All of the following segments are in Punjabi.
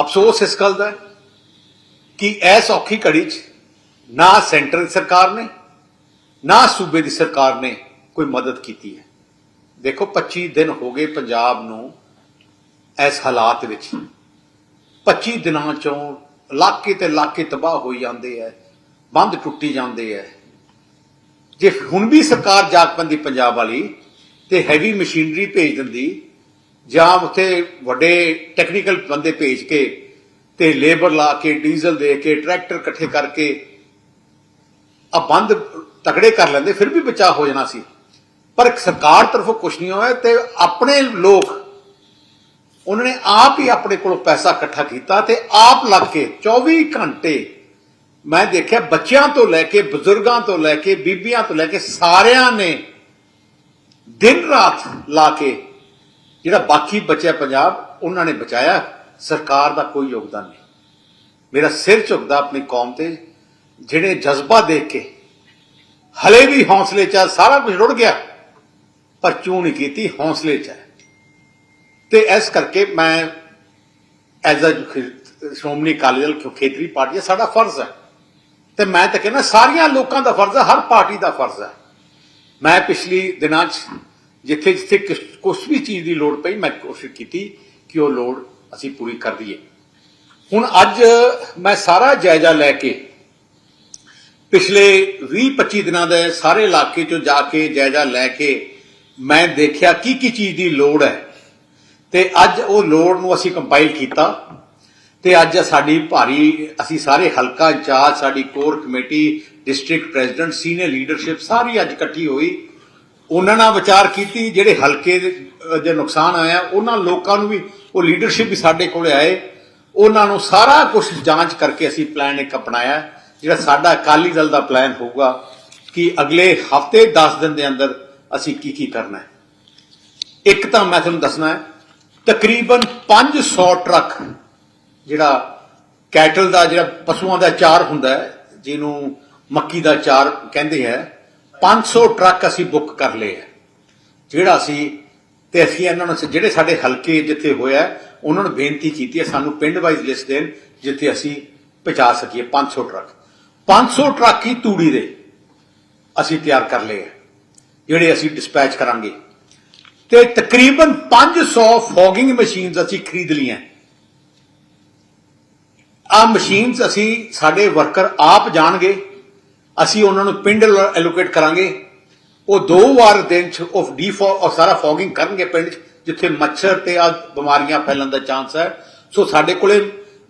ਅਫਸੋਸ ਇਸ ਗੱਲ ਦਾ ਕਿ ਇਸ ਔਖੀ ਘੜੀ 'ਚ ਨਾ ਸੈਂਟਰ ਦੀ ਸਰਕਾਰ ਨੇ, ਨਾ ਸੂਬੇ ਦੀ ਸਰਕਾਰ ਨੇ ਕੋਈ ਮਦਦ ਕੀਤੀ ਹੈ। ਦੇਖੋ 25 ਦਿਨ ਹੋ ਗਏ ਪੰਜਾਬ ਨੂੰ ਇਸ ਹਾਲਾਤ ਵਿੱਚ। 25 ਦਿਨਾਂ ਚੋਂ ਇਲਾਕੇ ਤੇ ਇਲਾਕੇ ਤਬਾਹ ਹੋਈ ਜਾਂਦੇ ਐ ਬੰਦ ਟੁੱਟੀ ਜਾਂਦੇ ਐ ਜੇ ਹੁਣ ਵੀ ਸਰਕਾਰ ਜਾਗ ਪੈਂਦੀ ਪੰਜਾਬ ਵਾਲੀ ਤੇ ਹੈਵੀ ਮਸ਼ੀਨਰੀ ਭੇਜ ਦਿੰਦੀ ਜਾਂ ਉੱਥੇ ਵੱਡੇ ਟੈਕਨੀਕਲ ਬੰਦੇ ਭੇਜ ਕੇ ਤੇ ਲੇਬਰ ਲਾ ਕੇ ਡੀਜ਼ਲ ਦੇ ਕੇ ਟਰੈਕਟਰ ਇਕੱਠੇ ਕਰਕੇ ਆ ਬੰਦ ਤਕੜੇ ਕਰ ਲੈਂਦੇ, ਫਿਰ ਵੀ ਬਚਾਅ ਹੋ ਜਾਣਾ ਸੀ। ਪਰ ਸਰਕਾਰ ਤਰਫੋਂ ਕੁਝ ਨਹੀਂ ਹੋਇਆ ਤੇ ਆਪਣੇ ਲੋਕ, ਉਹਨਾਂ ਨੇ ਆਪ ਹੀ ਆਪਣੇ ਕੋਲੋਂ ਪੈਸਾ ਇਕੱਠਾ ਕੀਤਾ ਤੇ ਆਪ ਲੱਗ ਕੇ 24 ਘੰਟੇ ਮੈਂ ਦੇਖਿਆ ਬੱਚਿਆਂ ਤੋਂ ਲੈ ਕੇ, ਬਜ਼ੁਰਗਾਂ ਤੋਂ ਲੈ ਕੇ, ਬੀਬੀਆਂ ਤੋਂ ਲੈ ਕੇ ਸਾਰਿਆਂ ਨੇ ਦਿਨ ਰਾਤ ਲਾ ਕੇ ਜਿਹੜਾ ਬਾਕੀ ਬਚਿਆ ਪੰਜਾਬ ਉਹਨਾਂ ਨੇ ਬਚਾਇਆ। ਸਰਕਾਰ ਦਾ ਕੋਈ ਯੋਗਦਾਨ ਨਹੀਂ। ਮੇਰਾ ਸਿਰ ਝੁਕਦਾ ਆਪਣੀ ਕੌਮ ਤੇ ਜਿਹੜੇ ਜਜ਼ਬਾ ਦੇਖ ਕੇ ਹਲੇ ਵੀ ਹੌਸਲੇ ਚ ਆ, ਸਾਰਾ ਕੁਝ ਰੁੜ ਗਿਆ ਪਰ ਚੂੰ ਨਹੀਂ ਕੀਤੀ? ਹੌਸਲੇ ਚ ਹੈ ਤੇ ਇਸ ਕਰਕੇ ਮੈਂ ਐਜ਼ ਅ ਸ਼੍ਰੋਮਣੀ ਅਕਾਲੀ ਦਲ ਖੇਤਰੀ ਪਾਰਟੀ ਹੈ ਸਾਡਾ ਫਰਜ਼ ਹੈ ਤੇ ਮੈਂ ਤਾਂ ਕਹਿੰਦਾ ਸਾਰੀਆਂ ਲੋਕਾਂ ਦਾ ਫਰਜ਼ ਹੈ ਹਰ ਪਾਰਟੀ ਦਾ ਫਰਜ਼ ਹੈ ਮੈਂ ਪਿਛਲੀ ਦਿਨਾਂ 'ਚ ਜਿੱਥੇ ਜਿੱਥੇ ਕੁਝ ਵੀ ਚੀਜ਼ ਦੀ ਲੋੜ ਪਈ, ਮੈਂ ਕੋਸ਼ਿਸ਼ ਕੀਤੀ ਕਿ ਉਹ ਲੋੜ ਅਸੀਂ ਪੂਰੀ ਕਰ ਦਈਏ। ਹੁਣ ਅੱਜ ਮੈਂ ਸਾਰਾ ਜਾਇਜ਼ਾ ਲੈ ਕੇ ਪਿਛਲੇ 20-25 ਦਿਨਾਂ ਦੇ ਸਾਰੇ ਇਲਾਕੇ 'ਚੋਂ ਜਾ ਕੇ ਜਾਇਜ਼ਾ ਲੈ ਕੇ ਮੈਂ ਦੇਖਿਆ ਕੀ ਕੀ ਚੀਜ਼ ਦੀ ਲੋੜ ਹੈ। ਤੇ ਅੱਜ ਉਹ ਲੋੜ ਨੂੰ ਅਸੀਂ ਕੰਪਾਈਲ ਕੀਤਾ ਤੇ ਅੱਜ ਸਾਡੀ ਭਾਰੀ ਅਸੀਂ ਸਾਰੇ ਹਲਕਾ ਇੰਚਾਰਜ, ਸਾਡੀ core committee, district president, senior leadership ਸਾਰੀ ਅੱਜ ਇਕੱਠੀ ਹੋਈ। ਉਹਨਾਂ ਨਾਲ ਵਿਚਾਰ ਕੀਤੀ, ਜਿਹੜੇ ਹਲਕੇ ਦੇ ਨੁਕਸਾਨ ਆਇਆ, ਉਹਨਾਂ ਲੋਕਾਂ ਨੂੰ ਵੀ, ਉਹ ਲੀਡਰਸ਼ਿਪ ਵੀ ਸਾਡੇ ਕੋਲੇ ਆਏ। ਉਹਨਾਂ ਨੂੰ ਸਾਰਾ ਕੁਝ ਜਾਂਚ ਕਰਕੇ ਅਸੀਂ ਪਲਾਨ ਇੱਕ ਅਪਣਾਇਆ, ਜਿਹੜਾ ਸਾਡਾ ਅਕਾਲੀ ਦਲ ਦਾ ਪਲਾਨ ਹੋਊਗਾ ਕਿ ਅਗਲੇ ਹਫ਼ਤੇ 10 ਦਿਨ ਦੇ ਅੰਦਰ ਅਸੀਂ ਕੀ ਕੀ ਕਰਨਾ ਹੈ। ਇੱਕ ਤਾਂ ਮੈਂ ਤੁਹਾਨੂੰ ਦੱਸਣਾ ਹੈ, ਤਕਰੀਬਨ 500 ਟਰੱਕ ਜਿਹੜਾ ਕੈਟਲ ਦਾ, ਜਿਹੜਾ ਪਸ਼ੂਆਂ ਦਾ ਚਾਰ ਹੁੰਦਾ ਹੈ, ਜਿਹਨੂੰ ਮੱਕੀ ਦਾ ਚਾਰ ਕਹਿੰਦੇ ਹੈ 500 ਟਰੱਕ ਅਸੀਂ ਬੁੱਕ ਕਰ ਲਏ ਹੈ ਜਿਹੜਾ ਅਸੀਂ ਤੇ ਅਸੀਂ ਇਹਨਾਂ ਨੂੰ ਜਿਹੜੇ ਸਾਡੇ ਹਲਕੇ ਜਿੱਥੇ ਹੋਇਆ, ਉਹਨਾਂ ਨੂੰ ਬੇਨਤੀ ਕੀਤੀ ਹੈ ਸਾਨੂੰ ਪਿੰਡ ਵਾਈਜ਼ ਲਿਸਟ ਦੇਣ, ਜਿੱਥੇ ਅਸੀਂ ਪਹੁੰਚਾ ਸਕੀਏ 500 ਟਰੱਕ। 500 ਟਰੱਕ ਹੀ ਤੂੜੀ ਦੇ ਅਸੀਂ ਤਿਆਰ ਕਰ ਲਏ ਹੈ ਜਿਹੜੇ ਅਸੀਂ ਡਿਸਪੈਚ ਕਰਾਂਗੇ। ਤੇ ਤਕਰੀਬਨ 500 ਫੋਗਿੰਗ ਮਸ਼ੀਨਸ ਅਸੀਂ ਖਰੀਦ ਲਈਆਂ। ਆ ਮਸ਼ੀਨਸ ਅਸੀਂ, ਸਾਡੇ ਵਰਕਰ ਆਪ ਜਾਣਗੇ ਅਸੀਂ ਉਹਨਾਂ ਨੂੰ ਪਿੰਡ ਐਲੋਕੇਟ ਕਰਾਂਗੇ। ਉਹ ਦੋ ਵਾਰ ਦਿਨ ਚ ਉਹ ਡੀਫੋ ਔਰ ਸਾਰਾ ਫੋਗਿੰਗ ਕਰਨਗੇ ਪਿੰਡ 'ਚ, ਜਿੱਥੇ ਮੱਛਰ ਤੇ ਆ ਬਿਮਾਰੀਆਂ ਫੈਲਣ ਦਾ ਚਾਂਸ ਹੈ। ਸੋ ਸਾਡੇ ਕੋਲੇ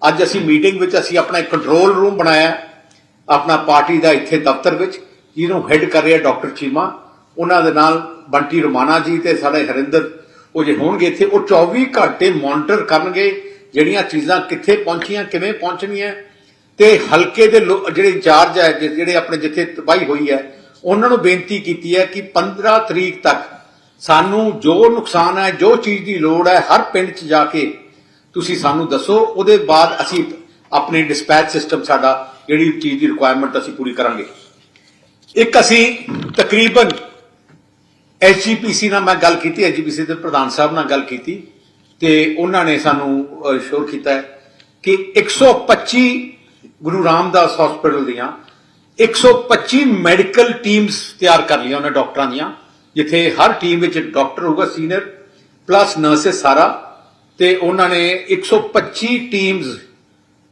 ਅੱਜ ਅਸੀਂ ਮੀਟਿੰਗ ਵਿੱਚ ਅਸੀਂ ਆਪਣਾ ਇੱਕ ਕੰਟਰੋਲ ਰੂਮ ਬਣਾਇਆ ਆਪਣਾ ਪਾਰਟੀ ਦਾ ਇੱਥੇ ਦਫ਼ਤਰ ਵਿੱਚ, ਜਿਹਨੂੰ ਹੈੱਡ ਕਰ ਰਿਹਾ ਡਾਕਟਰ ਚੀਮਾ। ਉਹਨਾਂ ਦੇ ਨਾਲ ਬੰਟੀ ਰਮਾਨਾ ਜੀ ਤੇ ਸਾਡੇ ਹਰਿੰਦਰ, ਉਹ ਜੇ ਹੋਣਗੇ ਇੱਥੇ, ਉਹ 24 ਘੰਟੇ ਮੋਨੀਟਰ ਕਰਨਗੇ, ਜਿਹੜੀਆਂ ਚੀਜ਼ਾਂ ਕਿੱਥੇ ਪਹੁੰਚੀਆਂ, ਕਿਵੇਂ ਪਹੁੰਚਣੀਆਂ। ਤੇ ਹਲਕੇ ਦੇ ਲੋ- ਜਿਹੜੇ ਇੰਚਾਰਜ ਹੈ ਜਿਹੜੇ ਆਪਣੇ ਜਿੱਥੇ ਤਬਾਹੀ ਹੋਈ ਹੈ, ਉਹਨਾਂ ਨੂੰ ਬੇਨਤੀ ਕੀਤੀ ਹੈ ਕਿ 15 ਤਰੀਕ ਤੱਕ ਸਾਨੂੰ ਜੋ ਨੁਕਸਾਨ ਹੈ, ਜੋ ਚੀਜ਼ ਦੀ ਲੋੜ ਹੈ, ਹਰ ਪਿੰਡ 'ਚ ਜਾ ਕੇ ਤੁਸੀਂ ਸਾਨੂੰ ਦੱਸੋ। ਉਹਦੇ ਬਾਅਦ ਅਸੀਂ ਆਪਣੇ ਡਿਸਪੈਚ ਸਿਸਟਮ ਸਾਡਾ, ਜਿਹੜੀ ਚੀਜ਼ ਦੀ ਰਿਕੁਆਇਰਮੈਂਟ ਅਸੀਂ ਪੂਰੀ ਕਰਾਂਗੇ। ਇੱਕ ਅਸੀਂ ਤਕਰੀਬਨ ਐਸਜੀਪੀਸੀ ਨਾਲ ਮੈਂ ਗੱਲ ਕੀਤੀ ਐਸਜੀਪੀਸੀ ਦੇ ਪ੍ਰਧਾਨ ਸਾਹਿਬ ਨਾਲ ਗੱਲ ਕੀਤੀ, ਤੇ ਉਹਨਾਂ ਨੇ ਸਾਨੂੰ ਸ਼ੋਰ ਕੀਤਾ ਹੈ ਕਿ 125 ਗੁਰੂ ਰਾਮਦਾਸ ਹਸਪੀਟਲ ਦੀਆਂ 125 ਮੈਡੀਕਲ ਟੀਮਸ ਤਿਆਰ ਕਰ ਲਈਆਂ ਉਹਨਾਂ ਡਾਕਟਰਾਂ ਦੀਆਂ, ਜਿੱਥੇ ਹਰ ਟੀਮ ਵਿੱਚ ਡਾਕਟਰ ਹੋਊਗਾ ਸੀਨੀਅਰ ਪਲੱਸ ਨਰਸਸ ਸਾਰਾ, ਤੇ ਉਹਨਾਂ ਨੇ 125 ਟੀਮਸ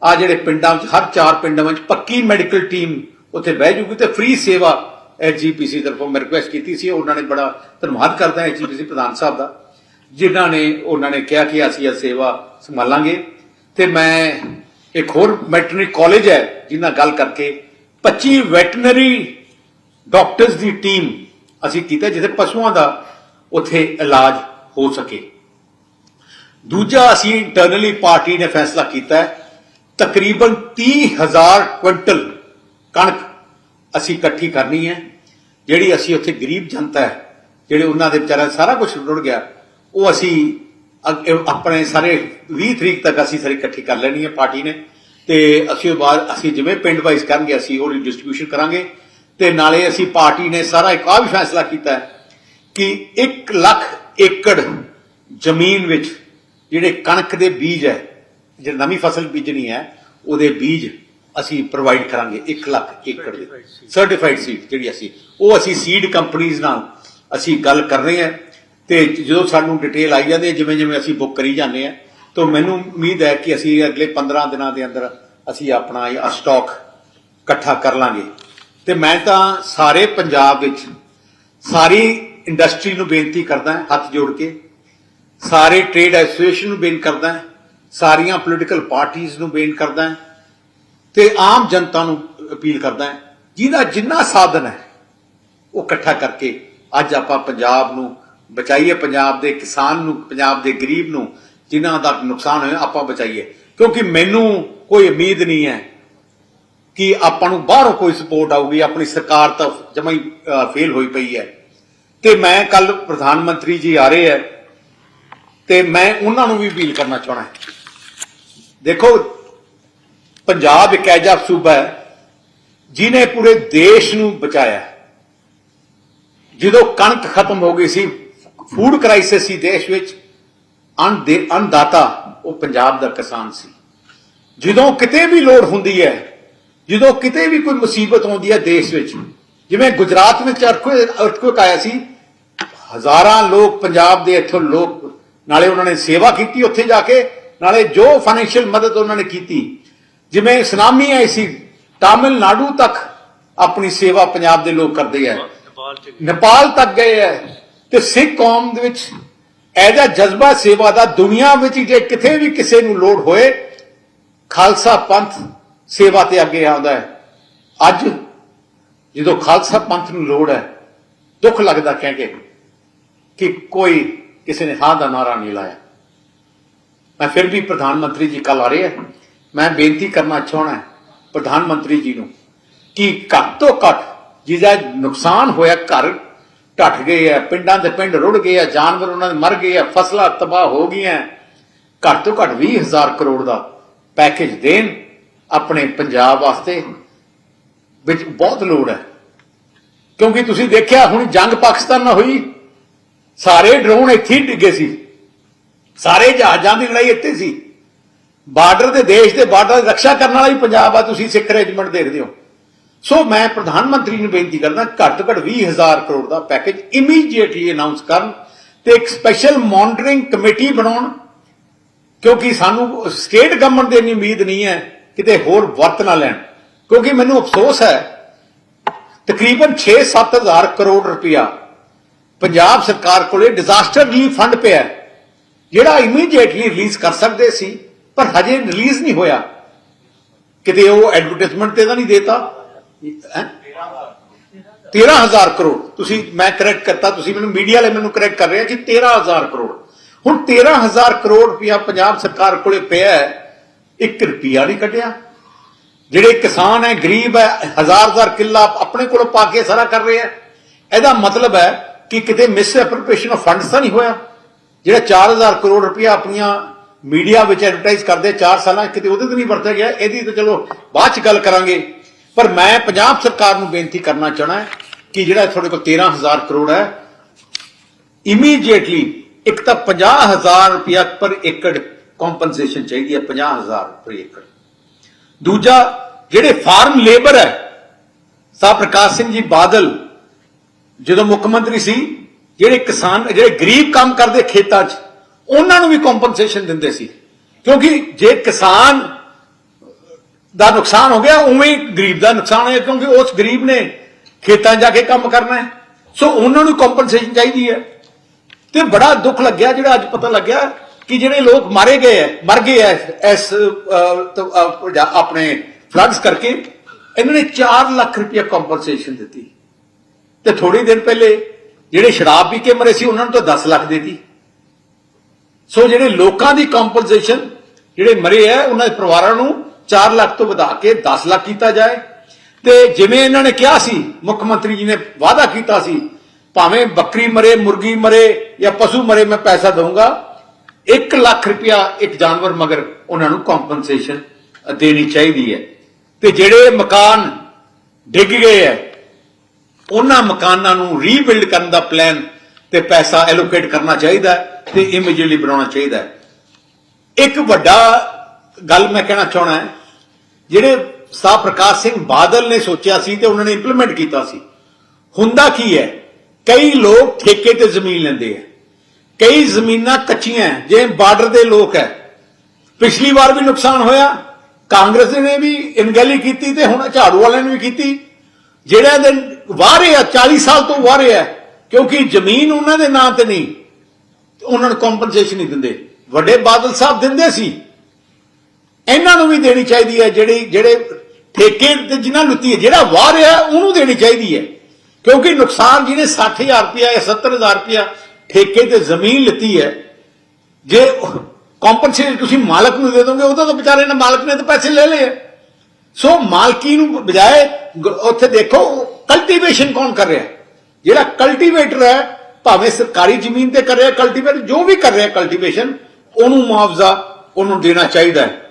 ਆ ਜਿਹੜੇ ਪਿੰਡਾਂ ਵਿੱਚ, ਹਰ ਚਾਰ ਪਿੰਡਾਂ ਵਿੱਚ ਪੱਕੀ ਮੈਡੀਕਲ ਟੀਮ ਉੱਥੇ ਬਹਿ ਜੂਗੀ ਤੇ ਫ੍ਰੀ ਸੇਵਾ ਐਚਜੀਪੀਸੀ ਤਰਫੋਂ ਮੈਂ ਰਿਕੁਐਸਟ ਕੀਤੀ ਸੀ, ਉਹਨਾਂ ਨੇ ਬੜਾ ਧੰਨਵਾਦ ਕਰਦਾ ਐਚਜੀਪੀਸੀ ਪ੍ਰਧਾਨ ਸਾਹਿਬ ਦਾ, ਜਿਨ੍ਹਾਂ ਨੇ ਉਹਨਾਂ ਨੇ ਕਿਹਾ ਕਿ ਅਸੀਂ ਇਹ ਸੇਵਾ ਸੰਭਾਲਾਂਗੇ, ਤੇ ਮੈਂ ਇੱਕ ਹੋਰ ਵੈਟਰਨਰੀ ਕਾਲਜ ਹੈ ਜਿਨ੍ਹਾਂ ਗੱਲ ਕਰਕੇ 25 ਵੈਟਰਨਰੀ ਡਾਕਟਰਸ ਦੀ ਟੀਮ ਅਸੀਂ ਕੀਤਾ, ਜਿੱਥੇ ਪਸ਼ੂਆਂ ਦਾ ਉੱਥੇ ਇਲਾਜ ਹੋ ਸਕੇ। ਦੂਜਾ ਅਸੀਂ ਇੰਟਰਨਲੀ ਪਾਰਟੀ ਨੇ ਫੈਸਲਾ ਕੀਤਾ ਹੈ, ਤਕਰੀਬਨ 30000 ਕੁਇੰਟਲ ਕਣਕ ਅਸੀਂ ਇਕੱਠੀ ਕਰਨੀ ਹੈ, ਜਿਹੜੀ ਅਸੀਂ ਉੱਥੇ ਗਰੀਬ ਜਨਤਾ ਹੈ, ਜਿਹੜੇ ਉਹਨਾਂ ਦੇ ਵਿਚਾਰਾ ਸਾਰਾ ਕੁਝ ਰੁੜ ਗਿਆ, ਉਹ ਅਸੀਂ ਆਪਣੇ ਸਾਰੇ 20 ਤਰੀਕ ਤੱਕ ਅਸੀਂ ਸਾਰੀ ਇਕੱਠੀ ਕਰ ਲੈਣੀ ਹੈ ਪਾਰਟੀ ਨੇ। ਤੇ ਅਸੀਂ ਉਹ ਬਾਅਦ ਅਸੀਂ ਜਿਵੇਂ ਪਿੰਡ ਵਾਈਜ਼ ਕਰਾਂਗੇ ਅਸੀਂ ਉਹਦੀ ਡਿਸਟ੍ਰੀਬਿਊਸ਼ਨ ਕਰਾਂਗੇ। ਤੇ ਨਾਲੇ ਅਸੀਂ ਪਾਰਟੀ ਨੇ ਸਾਰਾ ਇੱਕ ਆ ਵੀ ਫੈਸਲਾ ਕੀਤਾ ਹੈ ਕਿ 1 ਲੱਖ ਏਕੜ ਜ਼ਮੀਨ ਵਿੱਚ ਜਿਹੜੇ ਕਣਕ ਦੇ ਬੀਜ ਹੈ ਜਿਹੜੀ ਨਵੀਂ ਫਸਲ ਬੀਜਣੀ ਹੈ ਉਹਦੇ ਬੀਜ ਅਸੀਂ ਪ੍ਰੋਵਾਈਡ ਕਰਾਂਗੇ 1 ਲੱਖ ਏਕੜ ਦੇ। ਸਰਟੀਫਾਈਡ ਸੀਡ ਜਿਹੜੀ ਅਸੀਂ ਉਹ ਅਸੀਂ ਸੀਡ ਕੰਪਨੀਆਂ ਨਾਲ ਅਸੀਂ ਗੱਲ ਕਰ ਰਹੇ ਹਾਂ। ਤੇ ਜਦੋਂ ਸਾਨੂੰ ਡਿਟੇਲ ਆਈ ਜਾਂਦੀ ਹੈ, ਜਿਵੇਂ ਜਿਵੇਂ ਅਸੀਂ ਬੁੱਕ ਕਰੀ ਜਾਂਦੇ ਹਾਂ, ਤਾਂ ਮੈਨੂੰ ਉਮੀਦ ਹੈ ਕਿ ਅਸੀਂ ਅਗਲੇ 15 ਦਿਨਾਂ ਦੇ ਅੰਦਰ ਅਸੀਂ ਆਪਣਾ ਇਹ ਸਟਾਕ ਇਕੱਠਾ ਕਰ ਲਾਂਗੇ। ਤੇ ਮੈਂ ਤਾਂ ਸਾਰੇ ਪੰਜਾਬ ਵਿੱਚ ਸਾਰੀ ਇੰਡਸਟਰੀ ਨੂੰ ਬੇਨਤੀ ਕਰਦਾ ਹੱਥ ਜੋੜ ਕੇ। ਸਾਰੇ ਟ੍ਰੇਡ ਐਸੋਸੀਏਸ਼ਨ ਨੂੰ ਬੇਨਤੀ ਕਰਦਾ ਸਾਰੀਆਂ ਪੋਲੀਟੀਕਲ ਪਾਰਟੀਆਂ ਨੂੰ ਬੇਨਤੀ ਕਰਦਾ ਹਾਂ, ਤੇ ਆਮ ਜਨਤਾ ਨੂੰ ਅਪੀਲ ਕਰਦਾ ਜਿਹਦਾ ਜਿੰਨਾ ਸਾਧਨ ਹੈ, ਉਹ ਇਕੱਠਾ ਕਰਕੇ ਅੱਜ ਆਪਾਂ ਪੰਜਾਬ ਨੂੰ ਬਚਾਈਏ ਪੰਜਾਬ ਦੇ ਕਿਸਾਨ ਨੂੰ, ਪੰਜਾਬ ਦੇ ਗਰੀਬ ਨੂੰ, ਜਿਨ੍ਹਾਂ ਦਾ ਨੁਕਸਾਨ ਹੋਇਆ, ਆਪਾਂ ਬਚਾਈਏ। ਕਿਉਂਕਿ ਮੈਨੂੰ ਕੋਈ ਉਮੀਦ ਨਹੀਂ ਹੈ ਕਿ ਆਪਾਂ ਨੂੰ ਬਾਹਰੋਂ ਕੋਈ ਸਪੋਰਟ ਆਊਗੀ, ਆਪਣੀ ਸਰਕਾਰ ਤਾਂ ਜਮਾ ਹੀ ਫੇਲ ਹੋਈ ਪਈ ਹੈ। ਤੇ ਮੈਂ ਕੱਲ ਪ੍ਰਧਾਨ ਮੰਤਰੀ ਜੀ ਆ ਰਹੇ ਹੈ, ਤੇ ਮੈਂ ਉਹਨਾਂ ਨੂੰ ਵੀ ਅਪੀਲ ਕਰਨਾ ਚਾਹਣਾ ਦੇਖੋ, ਪੰਜਾਬ ਇੱਕ ਐਜਾ ਸੂਬਾ ਹੈ ਜਿਨੇ ਪੂਰੇ ਦੇਸ਼ ਨੂੰ ਬਚਾਇਆ। ਜਦੋਂ ਕਣਕ ਖਤਮ ਹੋ ਗਈ ਸੀ ਫੂਡ ਕ੍ਰਾਈਸਿਸ ਸੀ ਦੇਸ਼ ਵਿੱਚ। ਅੰਨ ਦੇ ਅੰਨਦਾਤਾ ਉਹ ਪੰਜਾਬ ਦਾ ਕਿਸਾਨ ਸੀ। ਜਦੋਂ ਕਿਤੇ ਵੀ ਲੋੜ ਹੁੰਦੀ ਹੈ ਜਦੋਂ ਕਿਤੇ ਵੀ ਕੋਈ ਮੁਸੀਬਤ ਆਉਂਦੀ ਹੈ ਦੇਸ਼ ਵਿੱਚ ਜਿਵੇਂ ਗੁਜਰਾਤ ਵਿੱਚ ਅਰਥਕੁਇਕ ਆਇਆ ਸੀ ਹਜ਼ਾਰਾਂ ਲੋਕ ਪੰਜਾਬ ਦੇ ਇੱਥੋਂ ਲੋਕ ਨਾਲੇ ਉਹਨਾਂ ਨੇ ਸੇਵਾ ਕੀਤੀ ਉੱਥੇ ਜਾ ਕੇ ਨਾਲੇ ਜੋ ਫਾਈਨੈਂਸ਼ੀਅਲ ਮਦਦ ਉਹਨਾਂ ਨੇ ਕੀਤੀ। ਜਿਵੇਂ ਸੁਨਾਮੀ ਆਈ ਸੀ ਤਾਮਿਲਨਾਡੂ ਤੱਕ ਆਪਣੀ ਸੇਵਾ ਪੰਜਾਬ ਦੇ ਲੋਕ ਕਰਦੇ ਆ। ਨੇਪਾਲ ਤੱਕ ਗਏ ਹੈ ਤੇ ਸਿੱਖ ਕੌਮ ਦੇ ਵਿੱਚ ਐਜਾ ਜਜ਼ਬਾ ਸੇਵਾ ਦਾ ਦੁਨੀਆ ਵਿੱਚ ਜੇ ਕਿਤੇ ਵੀ ਕਿਸੇ ਨੂੰ ਲੋੜ ਹੋਏ, ਖਾਲਸਾ ਪੰਥ ਸੇਵਾ ਤੇ ਅੱਗੇ ਆਉਂਦਾ ਹੈ। ਅੱਜ ਜਦੋਂ ਖਾਲਸਾ ਪੰਥ ਨੂੰ ਲੋੜ ਹੈ, ਦੁੱਖ ਲੱਗਦਾ ਕਹਿ ਕੇ ਕਿ ਕੋਈ ਕਿਸੇ ਨੇ ਹਾਂ ਦਾ ਨਾਰਾ ਨਹੀਂ ਲਾਇਆ। ਮੈਂ ਫਿਰ ਵੀ ਪ੍ਰਧਾਨ ਮੰਤਰੀ ਜੀ ਕੱਲ ਆ ਰਹੇ ਹੈ ਮੈਂ ਬੇਨਤੀ ਕਰਨਾ ਚਾਹਣਾ ਪ੍ਰਧਾਨ ਮੰਤਰੀ ਜੀ ਨੂੰ ਕਿ ਘੱਟ ਤੋਂ ਘੱਟ ਜਿਹਦਾ ਨੁਕਸਾਨ ਹੋਇਆ ਘਰ ਢੱਠ ਗਏ ਆ, ਪਿੰਡਾਂ ਦੇ ਪਿੰਡ ਰੁੜ ਗਏ ਆ, ਜਾਨਵਰ ਉਹਨਾਂ ਦੇ ਮਰ ਗਏ ਆ, ਫਸਲਾਂ ਤਬਾਹ ਹੋ ਗਈਆਂ। ਘੱਟ ਤੋਂ ਘੱਟ 20000 ਕਰੋੜ ਦਾ ਪੈਕੇਜ ਦੇਣ ਆਪਣੇ ਪੰਜਾਬ ਵਾਸਤੇ ਵਿੱਚ ਬਹੁਤ ਲੋੜ ਹੈ। ਕਿਉਂਕਿ ਤੁਸੀਂ ਦੇਖਿਆ, ਹੁਣ ਜੰਗ ਪਾਕਿਸਤਾਨ ਨਾਲ ਹੋਈ, ਸਾਰੇ ਡਰੋਨ ਇੱਥੇ ਹੀ ਡਿੱਗੇ ਸੀ। ਸਾਰੇ ਜਹਾਜ਼ਾਂ ਦੀ ਲੜਾਈ ਇੱਥੇ ਸੀ। ਬਾਰਡਰ ਦੇ ਦੇਸ਼ ਦੇ ਬਾਰਡਰ ਦੀ ਰੱਖਿਆ ਕਰਨ ਵਾਲਾ ਹੀ ਪੰਜਾਬ ਆ, ਤੁਸੀਂ ਸਿੱਖ ਰੈਜੀਮੈਂਟ ਦੇਖਦੇ ਹੋ। ਸੋ ਮੈਂ ਪ੍ਰਧਾਨ ਮੰਤਰੀ ਨੂੰ ਬੇਨਤੀ ਕਰਦਾ, ਘੱਟ ਤੋਂ ਘੱਟ 20000 ਕਰੋੜ ਦਾ ਪੈਕੇਜ ਇਮੀਡੀਏਟਲੀ ਅਨਾਉਂਸ ਕਰਨ ਤੇ ਇੱਕ ਸਪੈਸ਼ਲ ਮੋਨਿਟਰਿੰਗ ਕਮੇਟੀ ਬਣਾਉਣ, ਕਿਉਂਕਿ ਸਾਨੂੰ ਸਟੇਟ ਗਵਰਨਮੈਂਟ ਦੇ ਇੰਨੀ ਉਮੀਦ ਨਹੀਂ ਹੈ ਕਿਤੇ ਹੋਰ ਵਰਤ ਨਾ ਲੈਣ। ਕਿਉਂਕਿ ਮੈਨੂੰ ਅਫਸੋਸ ਹੈ, ਤਕਰੀਬਨ 6-7000 ਕਰੋੜ ਰੁਪਇਆ ਪੰਜਾਬ ਸਰਕਾਰ ਕੋਲੇ ਡਿਜ਼ਾਸਟਰ ਰਿਲੀਫ ਫੰਡ ਪਿਆ ਜਿਹੜਾ ਇਮੀਡੀਏਟਲੀ ਰਿਲੀਜ਼ ਕਰ ਸਕਦੇ ਸੀ, ਪਰ ਹਜੇ ਰਿਲੀਜ਼ ਨਹੀਂ ਹੋਇਆ। ਕਿਤੇ ਉਹ ਐਡਵਰਟਾਈਜ਼ਮੈਂਟ ਤੇ ਤਾਂ ਨਹੀਂ ਦੇਤਾ। 13000 ਕਰੋੜ। ਤੁਸੀਂ, ਮੈਂ ਕਰੈਕਟ ਕਰਤਾ, ਤੁਸੀਂ ਮੈਨੂੰ ਮੀਡੀਆ ਵਾਲੇ ਮੈਨੂੰ ਕਰੈਕਟ ਕਰ ਰਹੇ ਆ ਕਿ 13000 ਕਰੋੜ। ਹੁਣ 13000 ਕਰੋੜ ਰੁਪਇਆ ਪੰਜਾਬ ਸਰਕਾਰ ਕੋਲੇ ਪਿਆ ਹੈ 1 ਰੁਪਿਆ ਨਹੀਂ ਕੱਢਿਆ। ਜਿਹੜੇ ਕਿਸਾਨ ਹੈ, ਗਰੀਬ ਹੈ ਹਜ਼ਾਰ ਹਜ਼ਾਰ ਕਿੱਲਾ ਆਪਣੇ ਕੋਲੋਂ ਪਾ ਕੇ ਸਾਰਾ ਕਰ ਰਹੇ ਹੈ। ਇਹਦਾ ਮਤਲਬ ਹੈ ਕਿ ਕਿਤੇ ਮਿਸ ਐਪਰੋਪ੍ਰੀਏਸ਼ਨ ਆਫ ਫੰਡਸ ਤਾਂ ਨਹੀਂ ਹੋਇਆ। ਜਿਹੜਾ 4000 ਕਰੋੜ ਰੁਪਇਆ ਆਪਣੀਆਂ ਮੀਡੀਆ ਵਿੱਚ ਐਡਵਰਟਾਈਜ਼ ਕਰਦੇ 4 ਸਾਲਾਂ ਕਿਤੇ ਉਹਦੇ ਤੇ ਨਹੀਂ ਵਰਤਿਆ ਗਿਆ। ਇਹਦੀ ਤਾਂ ਚਲੋ ਬਾਅਦ ਚ ਗੱਲ ਕਰਾਂਗੇ। ਪਰ ਮੈਂ ਪੰਜਾਬ ਸਰਕਾਰ ਨੂੰ ਬੇਨਤੀ ਕਰਨਾ ਚਾਹਣਾ ਕਿ ਜਿਹੜਾ ਤੁਹਾਡੇ ਕੋਲ 13000 ਕਰੋੜ ਹੈ ਇਮੀਡੀਏਟਲੀ ਇੱਕ ਤਾਂ 50000 ਰੁਪਇਆ ਪਰ ਏਕੜ ਕੰਪਨਸੇਸ਼ਨ ਚਾਹੀਦੀ ਹੈ 50000 ਪਰ ਏਕੜ। ਦੂਜਾ, ਜਿਹੜੇ ਫਾਰਮ ਲੇਬਰ ਹੈ, ਸਾ ਪ੍ਰਕਾਸ਼ ਸਿੰਘ ਜੀ ਬਾਦਲ, ਜਦੋਂ ਮੁੱਖ ਮੰਤਰੀ ਸੀ, ਜਿਹੜੇ ਕਿਸਾਨ, ਜਿਹੜੇ ਗਰੀਬ ਕੰਮ ਕਰਦੇ ਖੇਤਾਂ 'ਚ, ਉਹਨਾਂ ਨੂੰ ਵੀ ਕੰਪਨਸੇਸ਼ਨ ਦਿੰਦੇ ਸੀ। ਕਿਉਂਕਿ ਜੇ ਕਿਸਾਨ ਦਾ ਨੁਕਸਾਨ ਹੋ ਗਿਆ, ਉਵੇਂ ਹੀ ਗਰੀਬ ਦਾ ਨੁਕਸਾਨ ਹੋਇਆ ਕਿਉਂਕਿ ਉਸ ਗਰੀਬ ਨੇ ਖੇਤਾਂ ਜਾ ਕੇ ਕੰਮ ਕਰਨਾ ਹੈ। ਸੋ ਉਹਨਾਂ ਨੂੰ ਕੰਪਨਸੇਸ਼ਨ ਚਾਹੀਦੀ ਹੈ। ਤੇ ਬੜਾ ਦੁੱਖ ਲੱਗਿਆ, ਜਿਹੜਾ ਅੱਜ ਪਤਾ ਲੱਗਿਆ ਕਿ ਜਿਹੜੇ ਲੋਕ ਮਾਰੇ ਗਏ ਹੈ, ਮਰ ਗਏ ਹੈ ਇਸ ਆਪਣੇ ਫਲੱਡਸ ਕਰਕੇ, ਇਹਨਾਂ ਨੇ 4 ਲੱਖ ਰੁਪਏ ਕੰਪਨਸੇਸ਼ਨ ਦਿੱਤੀ। ਤੇ ਥੋੜੀ ਦਿਨ ਪਹਿਲੇ ਜਿਹੜੇ ਸ਼ਰਾਬ ਪੀ ਕੇ ਮਰੇ ਸੀ, ਉਹਨਾਂ ਨੂੰ ਤਾਂ 10 ਲੱਖ ਦਿੱਤੀ। ਸੋ ਜਿਹੜੇ ਲੋਕਾਂ ਦੀ ਕੰਪਨਸੇਸ਼ਨ ਜਿਹੜੇ ਮਰੇ ਹੈ, ਉਹਨਾਂ ਦੇ ਪਰਿਵਾਰਾਂ ਨੂੰ 4 ਲੱਖ ਤੋਂ ਵਧਾ ਕੇ 10 ਲੱਖ ਕੀਤਾ ਜਾਏ। ਤੇ ਜਿਵੇਂ ਇਹਨਾਂ ਨੇ ਕਿਹਾ ਸੀ, ਮੁੱਖ ਮੰਤਰੀ ਜੀ ਨੇ ਵਾਅਦਾ ਕੀਤਾ ਸੀ, ਭਾਵੇਂ ਬੱਕਰੀ ਮਰੇ, ਮੁਰਗੀ ਮਰੇ ਜਾਂ ਪਸ਼ੂ ਮਰੇ, ਮੈਂ ਪੈਸਾ ਦਊਂਗਾ। 1 ਲੱਖ ਰੁਪਇਆ ਇੱਕ ਜਾਨਵਰ ਮਗਰ ਉਹਨਾਂ ਨੂੰ ਕੰਪਨਸੇਸ਼ਨ ਦੇਣੀ ਚਾਹੀਦੀ ਹੈ। ਤੇ ਜਿਹੜੇ ਮਕਾਨ ਡਿੱਗ ਗਏ ਹੈ, ਉਹਨਾਂ ਮਕਾਨਾਂ ਨੂੰ ਰੀਬਿਲਡ ਕਰਨ ਦਾ ਪਲਾਨ ਤੇ ਪੈਸਾ ਐਲੋਕੇਟ ਕਰਨਾ ਚਾਹੀਦਾ ਹੈ ਤੇ ਇਮੀਡੀਏਟਲੀ ਬਣਾਉਣਾ ਚਾਹੀਦਾ ਇੱਕ ਵੱਡਾ ਗੱਲ ਮੈਂ ਕਹਿਣਾ ਚਾਹਣਾ ਹੈ ਜਿਹੜੇ ਸਾਹਿਬ ਪ੍ਰਕਾਸ਼ ਸਿੰਘ ਬਾਦਲ ਨੇ ਸੋਚਿਆ ਸੀ ਤੇ ਉਹਨਾਂ ਨੇ ਇੰਪਲੀਮੈਂਟ ਕੀਤਾ ਸੀ। ਹੁੰਦਾ ਕੀ ਹੈ? ਕਈ ਲੋਕ ਠੇਕੇ ਤੇ ਜ਼ਮੀਨ ਲੈਂਦੇ ਆ। ਕਈ ਜ਼ਮੀਨਾਂ ਕੱਚੀਆਂ ਹੈ, ਜਿਵੇਂ ਬਾਰਡਰ ਦੇ ਲੋਕ ਹੈ ਪਿਛਲੀ ਵਾਰ ਵੀ ਨੁਕਸਾਨ ਹੋਇਆ। ਕਾਂਗਰਸ ਨੇ ਵੀ ਇਨਗੈਲੀ ਕੀਤੀ ਤੇ ਹੁਣ ਝਾੜੂ ਵਾਲਿਆਂ ਨੇ ਵੀ ਕੀਤੀ। ਜਿਹੜੇ ਦੇ ਵਾਰੇ ਆ 40 ਸਾਲ ਤੋਂ ਵਾਰੇ ਆ ਕਿਉਂਕਿ ਜ਼ਮੀਨ ਉਹਨਾਂ ਦੇ ਨਾਂ ਤੇ ਨਹੀਂ ਉਹਨਾਂ ਨੂੰ ਕੰਪਨਸੇਸ਼ਨ ਨਹੀਂ ਦਿੰਦੇ। ਵੱਡੇ ਬਾਦਲ ਸਾਹਿਬ ਦਿੰਦੇ ਸੀ। ਇਹਨਾਂ ਨੂੰ ਵੀ ਦੇਣੀ ਚਾਹੀਦੀ ਹੈ ਜਿਹੜੀ, ਜਿਹੜੇ ਠੇਕੇ ਤੇ ਜਿਨ੍ਹਾਂ ਲੁੱਤੀ ਹੈ, ਜਿਹੜਾ ਵਾਹ ਰਿਹਾ, ਉਹਨੂੰ ਦੇਣੀ ਚਾਹੀਦੀ ਹੈ। ਕਿਉਂਕਿ ਨੁਕਸਾਨ ਜਿਹਨੇ 60000 ਰੁਪਇਆ ਜਾਂ 70000 ਰੁਪਇਆ ਠੇਕੇ ਤੇ ਜ਼ਮੀਨ ਲਿੱਤੀ ਹੈ, ਜੇ ਕੰਪਨਸੇਸ਼ਨ ਤੁਸੀਂ ਮਾਲਕ ਨੂੰ ਦੇ ਦੋਗੇ ਉਹਦਾ ਤਾਂ ਵਿਚਾਰੇ ਨੇ ਮਾਲਕ ਨੇ ਤਾਂ ਪੈਸੇ ਲੈ ਲਏ ਸੋ ਮਾਲਕੀ ਨੂੰ ਬਜਾਏ ਉੱਥੇ ਦੇਖੋ ਕਲਟੀਵੇਸ਼ਨ ਕੌਣ ਕਰ ਰਿਹਾ ਜਿਹੜਾ ਕਲਟੀਵੇਟਰ ਹੈ, ਭਾਵੇਂ ਸਰਕਾਰੀ ਜ਼ਮੀਨ ਤੇ ਕਰ ਰਿਹਾ ਕਲਟੀਵੇਟਰ ਜੋ ਵੀ ਕਰ ਰਿਹਾ ਕਲਟੀਵੇਸ਼ਨ ਉਹਨੂੰ ਮੁਆਵਜ਼ਾ ਉਹਨੂੰ ਦੇਣਾ ਚਾਹੀਦਾ ਹੈ।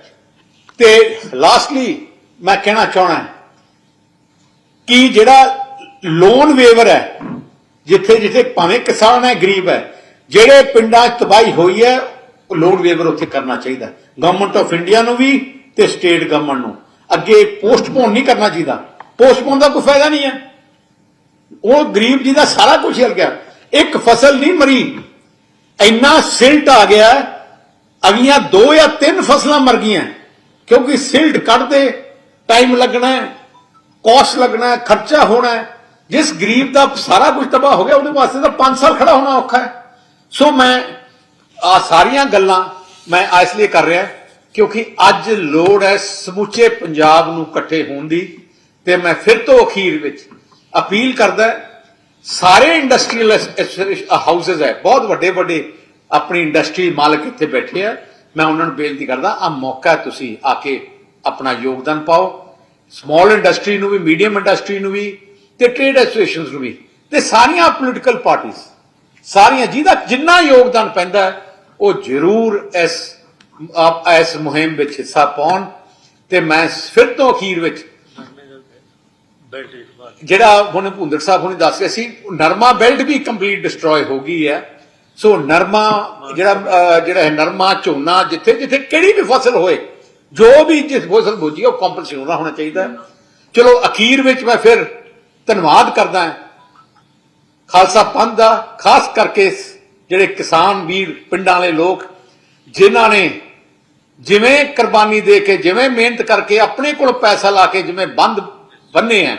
ਤੇ ਲਾਸਟਲੀ ਮੈਂ ਕਹਿਣਾ ਚਾਹਣਾ ਕਿ ਜਿਹੜਾ ਲੋਨ ਵੇਵਰ ਹੈ, ਜਿੱਥੇ ਜਿੱਥੇ ਭਾਵੇਂ ਕਿਸਾਨ ਹੈ, ਗਰੀਬ ਹੈ, ਜਿਹੜੇ ਪਿੰਡਾਂ 'ਚ ਤਬਾਹੀ ਹੋਈ ਹੈ, ਉਹ ਲੋਨ ਵੇਵਰ ਉੱਥੇ ਕਰਨਾ ਚਾਹੀਦਾ ਗਵਰਨਮੈਂਟ ਆਫ ਇੰਡੀਆ ਨੂੰ ਵੀ ਤੇ ਸਟੇਟ ਗਵਰਨਮੈਂਟ ਨੂੰ। ਅੱਗੇ ਪੋਸਟਪੋਨ ਨਹੀਂ ਕਰਨਾ ਚਾਹੀਦਾ। ਪੋਸਟਪੋਨ ਦਾ ਕੋਈ ਫਾਇਦਾ ਨਹੀਂ ਹੈ। ਉਹ ਗਰੀਬ ਜੀ ਦਾ ਸਾਰਾ ਕੁਝ ਹਿਲ ਗਿਆ। ਇੱਕ ਫਸਲ ਨਹੀਂ ਮਰੀ। ਇੰਨਾ ਸਿਲਟ ਆ ਗਿਆ ਅਗਲੀਆਂ ਦੋ ਜਾਂ ਤਿੰਨ ਫਸਲਾਂ ਮਰ ਗਈਆਂ। ਕਿਉਂਕਿ ਸਿਲਟ ਕੱਢਦੇ ਟਾਈਮ ਲੱਗਣਾ ਹੈ ਕਾਸਟ ਲੱਗਣਾ ਹੈ, ਖਰਚਾ ਹੋਣਾ ਹੈ। ਜਿਸ ਗਰੀਬ ਦਾ ਸਾਰਾ ਕੁਝ ਤਬਾਹ ਹੋ ਗਿਆ, ਉਹਦੇ ਵਾਸਤੇ ਤਾਂ 5 ਸਾਲ ਖੜਾ ਹੋਣਾ ਔਖਾ ਹੈ। ਸੋ ਮੈਂ ਆ ਸਾਰੀਆਂ ਗੱਲਾਂ ਮੈਂ ਇਸ ਲਈ ਕਰ ਰਿਹਾ ਕਿਉਂਕਿ ਅੱਜ ਲੋੜ ਹੈ ਸਮੁੱਚੇ ਪੰਜਾਬ ਨੂੰ ਇਕੱਠੇ ਹੋਣ ਦੀ, ਤੇ ਮੈਂ ਫਿਰ ਤੋਂ ਅਖੀਰ ਵਿੱਚ ਅਪੀਲ ਕਰਦਾ ਸਾਰੇ ਇੰਡਸਟਰੀਅਲ ਹਾਊਸਸ ਹੈ, ਬਹੁਤ ਵੱਡੇ ਵੱਡੇ ਆਪਣੀ ਇੰਡਸਟਰੀ ਮਾਲਕ ਇੱਥੇ ਬੈਠੇ ਆ। ਮੈਂ ਉਹਨਾਂ ਨੂੰ ਬੇਨਤੀ ਕਰਦਾ ਆ ਮੌਕਾ ਤੁਸੀਂ ਆ ਕੇ ਆਪਣਾ ਯੋਗਦਾਨ ਪਾਓ। ਸਮਾਲ ਇੰਡਸਟਰੀ ਨੂੰ ਵੀ ਮੀਡੀਅਮ ਇੰਡਸਟਰੀ ਨੂੰ ਵੀ ਤੇ ਟ੍ਰੇਡ ਐਸੋਸੀਏਸ਼ਨਸ ਨੂੰ ਵੀ ਤੇ ਸਾਰੀਆਂ ਪੋਲੀਟੀਕਲ ਪਾਰਟੀਆਂ ਸਾਰੀਆਂ ਜਿਹਦਾ ਜਿੰਨਾ ਯੋਗਦਾਨ ਪੈਂਦਾ ਉਹ ਜ਼ਰੂਰ ਇਸ ਇਸ ਮੁਹਿੰਮ ਵਿੱਚ ਹਿੱਸਾ ਪਾਉਣ ਤੇ ਮੈਂ ਫਿਰ ਤੋਂ ਅਖੀਰ ਵਿੱਚ ਜਿਹੜਾ ਹੁਣ ਭੁੰਦਰ ਸਾਹਿਬ ਹੁਣੇ ਦੱਸ ਰਹੇ ਸੀ, ਨਰਮਾ ਬੈਲਟ ਵੀ ਕੰਪਲੀਟ ਡਿਸਟਰੋਏ ਹੋ ਗਈ ਹੈ। ਸੋ ਨਰਮਾ ਜਿਹੜਾ ਜਿਹੜਾ ਹੈ ਨਰਮਾ ਝੋਨਾ ਜਿੱਥੇ ਜਿੱਥੇ ਕਿਹੜੀ ਵੀ ਫਸਲ ਹੋਏ, ਜੋ ਵੀ ਜਿਸ ਫਸਲ ਬੋਜੀ ਉਹ ਕੰਪਨਸੇਸ਼ਨ ਹੋਣਾ ਚਾਹੀਦਾ ਚਲੋ ਅਖੀਰ ਵਿੱਚ ਮੈਂ ਫਿਰ ਧੰਨਵਾਦ ਕਰਦਾ ਹਾਂ। ਖਾਲਸਾ ਪੰਥ ਦਾ, ਖਾਸ ਕਰਕੇ ਜਿਹੜੇ ਕਿਸਾਨ ਵੀਰ, ਪਿੰਡਾਂ ਵਾਲੇ ਲੋਕ, ਜਿਨ੍ਹਾਂ ਨੇ ਜਿਵੇਂ ਕੁਰਬਾਨੀ ਦੇ ਕੇ, ਜਿਵੇਂ ਮਿਹਨਤ ਕਰਕੇ ਆਪਣੇ ਕੋਲ ਪੈਸਾ ਲਾ ਕੇ ਜਿਵੇਂ ਬੰਦ ਬੰਨੇ ਆ,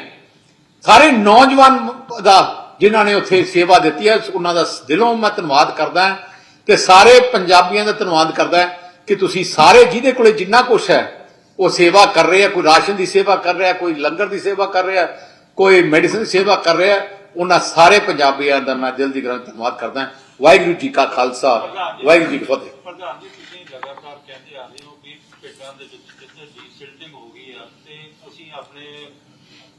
ਸਾਰੇ ਨੌਜਵਾਨ ਦਾ ਜਿਨ੍ਹਾਂ ਨੇ ਉੱਥੇ ਸੇਵਾ ਦਿੱਤੀ ਹੈ, ਉਹਨਾਂ ਦਾ ਦਿਲੋਂ ਮੈਂ ਧੰਨਵਾਦ ਕਰਦਾ ਤੇ ਸਾਰੇ ਪੰਜਾਬੀਆਂ ਦਾ ਧੰਨਵਾਦ ਕਰਦਾ ਕਿ ਤੁਸੀਂ ਸਾਰੇ ਜਿਹਦੇ ਕੋਲੇ ਜਿੰਨਾ ਕੁਝ ਹੈ, ਉਹ ਸੇਵਾ ਕਰ ਰਹੇ ਆ ਕੋਈ ਰਾਸ਼ਨ ਦੀ ਸੇਵਾ ਕਰ ਰਿਹਾ, ਕੋਈ ਲੰਗਰ ਦੀ ਸੇਵਾ ਕਰ ਰਿਹਾ, ਕੋਈ ਮੈਡੀਸਨ ਦੀ ਸੇਵਾ ਕਰ ਰਿਹਾ, ਉਹਨਾਂ ਸਾਰੇ ਪੰਜਾਬੀਆਂ ਦਾ ਮੈਂ ਦਿਲ ਦੀ ਗਰਾਂ ਧੰਨਵਾਦ ਕਰਦਾ ਵਾਹਿਗੁਰੂ ਜੀ ਕਾ ਖਾਲਸਾ, ਵਾਹਿਗੁਰੂ ਜੀ ਕੀ ਫਤਿਹ। ਪ੍ਰਧਾਨ ਜੀ, ਤੁਸੀਂ ਲਗਾਤਾਰ ਕਹਿੰਦੇ ਆ ਰਹੇ ਹੋ ਕਿ ਪਿੰਡਾਂ ਦੇ ਵਿੱਚ ਜਿੱਥੇ ਡੀਸਿਲਟਿੰਗ ਹੋ ਗਈ ਆ, ਤੇ ਅਸੀਂ ਆਪਣੇ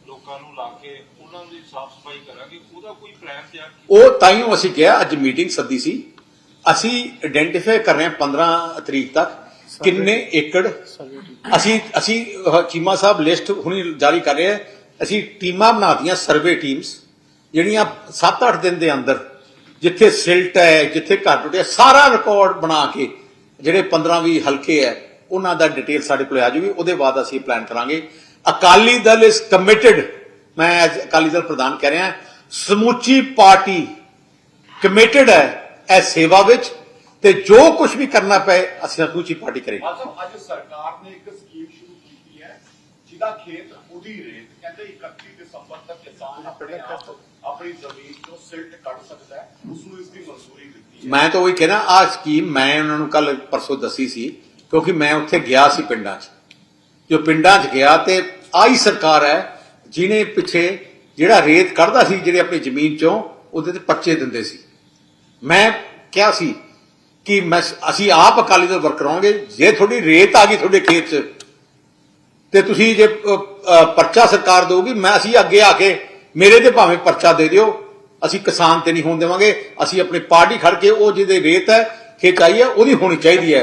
ਲੋਕਾਂ ਨੂੰ ਲਾ ਕੇ ਉਹਨਾਂ ਦੀ ਸਾਫ਼ ਸਫ਼ਾਈ ਕਰਾਂਗੇ, ਉਹਦਾ ਕੋਈ ਪਲਾਨ ਤਿਆਰ ਉਹ ਤਾਈਓ ਅਸੀਂ ਕਿਹਾ, ਅੱਜ ਮੀਟਿੰਗ ਸੱਦੀ ਸੀ। ਅਸੀਂ ਆਇਡੈਂਟੀਫਾਈ ਕਰ ਰਹੇ ਹਾਂ 15 ਤਰੀਕ ਤੱਕ ਕਿੰਨੇ ਏਕੜ। ਅਸੀਂ ਅਸੀਂ ਚੀਮਾ ਸਾਹਿਬ ਲਿਸਟ ਹੁਣੀ ਜਾਰੀ ਕਰ ਰਹੇ ਹਾਂ। ਅਸੀਂ ਟੀਮਾਂ ਬਣਾਤੀਆਂ ਸਰਵੇ ਟੀਮਸ ਜਿਹੜੀਆਂ 7-8 ਦਿਨ ਦੇ ਅੰਦਰ ਜਿੱਥੇ ਸਿਲਟ ਹੈ, ਜਿੱਥੇ ਘਰ ਟੁੱਟਿਆ, ਸਾਰਾ ਰਿਕਾਰਡ ਬਣਾ ਕੇ ਜਿਹੜੇ 15-20 ਹਲਕੇ ਹੈ, ਉਹਨਾਂ ਦਾ ਡਿਟੇਲ ਸਾਡੇ ਕੋਲ ਆ ਜੂਗੀ ਉਹਦੇ ਬਾਅਦ ਅਸੀਂ ਪਲਾਨ ਕਰਾਂਗੇ। ਅਕਾਲੀ ਦਲ ਇਸ ਕਮਿਟਿਡ ਮੈਂ as ਅਕਾਲੀ ਦਲ ਪ੍ਰਧਾਨ ਕਹਿ ਰਿਹਾ ਸਮੁੱਚੀ ਪਾਰਟੀ ਕਮਿਟਡ ਹੈ ਇਸ ਸੇਵਾ ਵਿੱਚ ਤੇ ਜੋ ਕੁਝ ਵੀ ਕਰਨਾ ਪਏ ਅਸੀਂ ਸਮੁੱਚੀ ਪਾਰਟੀ ਕਰੇਗੀ ਅੱਜ ਸਰਕਾਰ ਨੇ ਇੱਕ ਸਕੀਮ ਸ਼ੁਰੂ ਕੀਤੀ ਹੈ ਜਿਹਦਾ ਖੇਤ ਉਹਦੀ ਰੇਤ ਕਹਿੰਦੇ 31 ਦਸੰਬਰ ਤੱਕ ਕਿਸਾਨ ਆਪਣੇ ਆਪ ਆਪਣੀ ਜ਼ਮੀਨ ਤੋਂ ਸਿਲਟ ਕੱਢ ਸਕਦਾ ਹੈ ਉਸ ਨੂੰ ਇਸ ਦੀ ਮਨਜ਼ੂਰੀ ਦਿੱਤੀ ਹੈ। ਮੈਂ ਤਾਂ ਉਹੀ ਕਹਿਣਾ ਆਹ ਸਕੀਮ ਮੈਂ ਉਹਨਾਂ ਨੂੰ ਕੱਲ ਪਰਸੋਂ ਦੱਸੀ ਸੀ ਕਿਉਂਕਿ ਮੈਂ ਉੱਥੇ ਗਿਆ ਸੀ ਪਿੰਡਾਂ 'ਚ। ਜੋ ਪਿੰਡਾਂ 'ਚ ਗਿਆ ਤੇ ਆਹੀ ਸਰਕਾਰ ਹੈ ਜਿਹਨੇ ਪਿੱਛੇ ਜਿਹੜਾ ਰੇਤ ਕੱਢਦਾ ਸੀ, ਜਿਹੜੇ ਆਪਣੀ ਜ਼ਮੀਨ 'ਚੋਂ, ਉਹਦੇ ਤੇ ਪਰਚੇ ਦਿੰਦੇ ਸੀ। ਮੈਂ ਕਿਹਾ ਸੀ ਕਿ ਮੈਂ ਅਸੀਂ ਆਪ ਅਕਾਲੀ ਦਲ ਵਰਕਰ ਕਰਾਂਗੇ ਜੇ ਤੁਹਾਡੀ ਰੇਤ ਆ ਗਈ ਤੁਹਾਡੇ ਖੇਤ 'ਚ, ਤੇ ਤੁਸੀਂ ਜੇ ਪਰਚਾ ਸਰਕਾਰ ਦੇਊਗੀ, ਮੈਂ, ਅਸੀਂ ਅੱਗੇ ਆ ਕੇ ਮੇਰੇ ਤੇ ਭਾਵੇਂ ਪਰਚਾ ਦੇ ਦਿਓ, ਅਸੀਂ ਕਿਸਾਨ ਤੇ ਨਹੀਂ ਹੋਣ ਦੇਵਾਂਗੇ, ਅਸੀਂ ਆਪਣੀ ਪਾਰਟੀ ਖੜ ਕੇ ਉਹ ਜਿਹਦੇ ਰੇਤ ਹੈ, ਖੇਤ ਆਈ ਹੈ, ਉਹਦੀ ਹੋਣੀ ਚਾਹੀਦੀ ਹੈ।